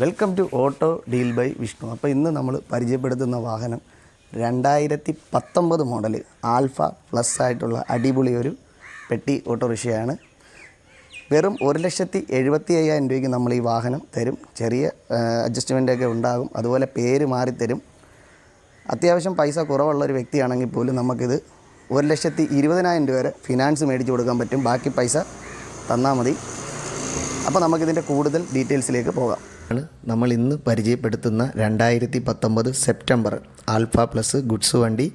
Welcome to auto deal by Vishnu അപ്പോൾ ഇന്ന് നമ്മൾ പരിചയപ്പെടുത്തുന്ന വാഹനം രണ്ടായിരത്തി പത്തൊമ്പത് മോഡൽ ആൽഫ പ്ലസ് ആയിട്ടുള്ള അടിപൊളി ഒരു പെട്ടി ഓട്ടോറിക്ഷയാണ്. വെറും ഒരു ലക്ഷത്തി എഴുപത്തി അയ്യായിരം രൂപയ്ക്ക് നമ്മൾ ഈ വാഹനം തരും. ചെറിയ അഡ്ജസ്റ്റ്മെന്റൊക്കെ ഉണ്ടാകും. അതുപോലെ പേര് മാറി തരും. അത്യാവശ്യം പൈസ കുറവുള്ള ഒരു വ്യക്തിയാണെങ്കിൽ പോലും നമുക്കിത് ഒരു ലക്ഷത്തി ഇരുപതിനായിരം രൂപ വരെ ഫിനാൻസ് മേടിച്ച് കൊടുക്കാൻ പറ്റും. ബാക്കി പൈസ തന്നാൽ മതി. അപ്പോൾ നമുക്കിതിന്റെ കൂടുതൽ ഡീറ്റെയിൽസിലേക്ക് പോകാം. നമ്മൾ ഇന്ന് പരിചയപ്പെടുത്തുന്ന രണ്ടായിരത്തി പത്തൊമ്പത് സെപ്റ്റംബർ ആൽഫ പ്ലസ് ഗുഡ്സ് വണ്ടി.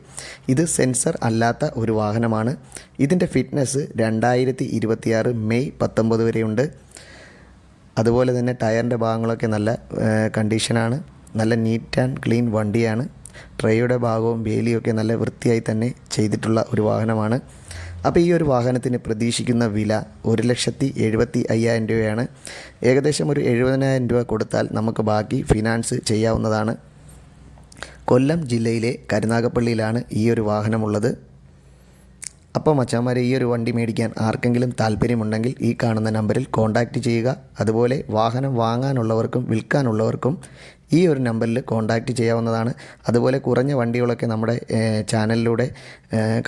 ഇത് സെൻസർ അല്ലാത്ത ഒരു വാഹനമാണ്. ഇതിന്റെ ഫിറ്റ്നസ് രണ്ടായിരത്തി ഇരുപത്തിയാറ് മെയ് പത്തൊമ്പത് വരെയുണ്ട്. അതുപോലെ തന്നെ ടയറിന്റെ ഭാഗങ്ങളൊക്കെ നല്ല കണ്ടീഷനാണ്. നല്ല നീറ്റ് ആൻഡ് ക്ലീൻ വണ്ടിയാണ്. ട്രേയുടെ ഭാഗവും വേലിയൊക്കെ നല്ല വൃത്തിയായി തന്നെ ചെയ്തിട്ടുള്ള ഒരു വാഹനമാണ്. അപ്പോൾ ഈ ഒരു വാഹനത്തിന് പ്രതീക്ഷിക്കുന്ന വില ഒരു ലക്ഷത്തി എഴുപത്തി അയ്യായിരം രൂപയാണ്. ഏകദേശം ഒരു എഴുപതിനായിരം രൂപ കൊടുത്താൽ നമുക്ക് ബാക്കി ഫിനാൻസ് ചെയ്യാവുന്നതാണ്. കൊല്ലം ജില്ലയിലെ കരുനാഗപ്പള്ളിയിലാണ് ഈ ഒരു വാഹനമുള്ളത്. അപ്പോൾ മച്ചാമാരെ ഈ ഒരു വണ്ടി മേടിക്കാൻ ആർക്കെങ്കിലും താല്പര്യമുണ്ടെങ്കിൽ ഈ കാണുന്ന നമ്പറിൽ കോൺടാക്റ്റ് ചെയ്യുക. അതുപോലെ വാഹനം വാങ്ങാനുള്ളവർക്കും വിൽക്കാനുള്ളവർക്കും ഈ ഒരു നമ്പറിൽ കോൺടാക്റ്റ് ചെയ്യാവുന്നതാണ്. അതുപോലെ കുറഞ്ഞ വണ്ടികളൊക്കെ നമ്മുടെ ചാനലിലൂടെ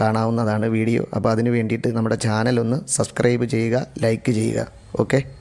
കാണാവുന്നതാണ് വീഡിയോ. അപ്പോൾ അതിന് വേണ്ടിയിട്ട് നമ്മുടെ ചാനൽ ഒന്ന് സബ്സ്ക്രൈബ് ചെയ്യുക ലൈക്ക് ചെയ്യുക. ഓക്കെ?